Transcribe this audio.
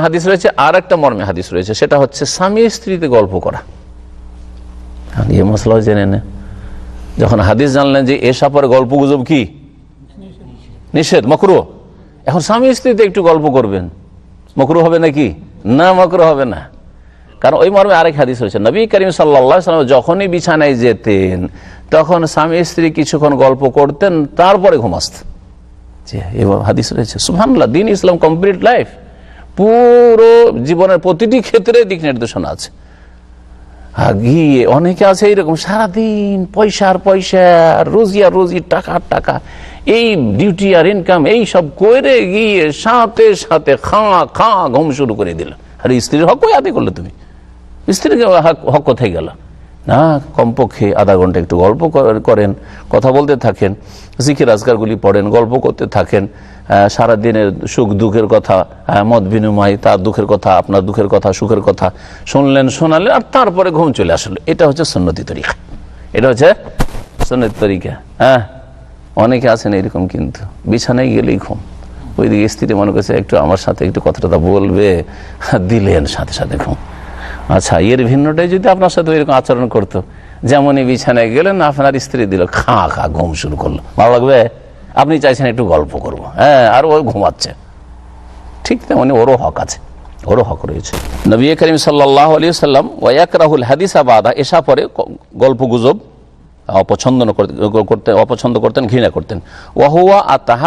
হাদিস রয়েছে আর একটা মর্মে হাদিস রয়েছে, সেটা হচ্ছে স্বামী স্ত্রীতে গল্প করা। এই মশলাও জেনে নে। যখন হাদিস জানলেন যে এসা পরে গল্প গুজব কি? নিষেধ, মকরু। এখন স্বামী স্ত্রীতে একটু গল্প করবেন। মকরু হবে নাকি? না, মকরু হবে না। কারণ ওই মর্মে আরেক হাদিস রয়েছে, নবী করিম সাল্লা সাল্লাম যখনই বিছানায় যেতেন, তখন স্বামী স্ত্রী কিছুক্ষণ গল্প করতেন, তারপরে ঘুমাস্ত। যে এবার হাদিস রয়েছে। সুহানুল্লাহ দিন ইসলাম কমপ্লিট লাইফ। পুরো জীবনের প্রতিটি ক্ষেত্রে দিক নির্দেশনা আছে। গিয়ে অনেকে আছে এইরকম সারাদিন পয়সার পয়সা, রোজি আর রোজি টাকার টাকা, এই ডিউটি আর ইনকাম এই সব করে গিয়ে সাথে সাথে খা খা, ঘুম শুরু করে দিল আর স্ত্রীর হক আদি করলে তুমি? স্ত্রীর হক- কোথায় গেল? না কমপক্ষে আধা ঘণ্টা একটু গল্প করেন কথা বলতে থাকেন জিকির আজকারগুলি পড়েন গল্প করতে থাকেন আহ, সারাদিনের সুখ দুঃখের কথা মত বিনিময় তার দুঃখের কথা আপনার দুঃখের কথা সুখের কথা শুনলেন শোনালেন আর তারপরে ঘুম চলে আসলো। এটা হচ্ছে সন্নতি তরিকা। এটা হচ্ছে সন্নতি তরিকা। হ্যাঁ অনেকে আছেন এরকম কিন্তু বিছানায় গেলেই ঘুম। ওইদিকে স্ত্রী মনে করছে একটু আমার সাথে একটু কথাটা বলবে দিলেন সাথে সাথে ঘুম। আচ্ছা এর ভিন্নটাই যদি আপনার সাথে এরকম আচরণ করতো, যেমনই বিছানায় গেলেন, আপনার স্ত্রী দিল, খা খা, ঘুম শুরু করল। ভালো লাগবে? আপনি চাইছেন একটু গল্প করব। হ্যাঁ আর ও ঘুমাচ্ছে। ঠিক তেমনি ওরও হক আছে, ওরও হক রয়েছে। নবী করিম সাল্লাহ আলী সাল্লাম ওয়াক রাহুল হাদিসা বাদা, এসা পরে গল্প গুজব অপছন্দ করতে অপছন্দ করতেন, ঘৃণা করতেন। ওয়াহুয়া আর তাহাদ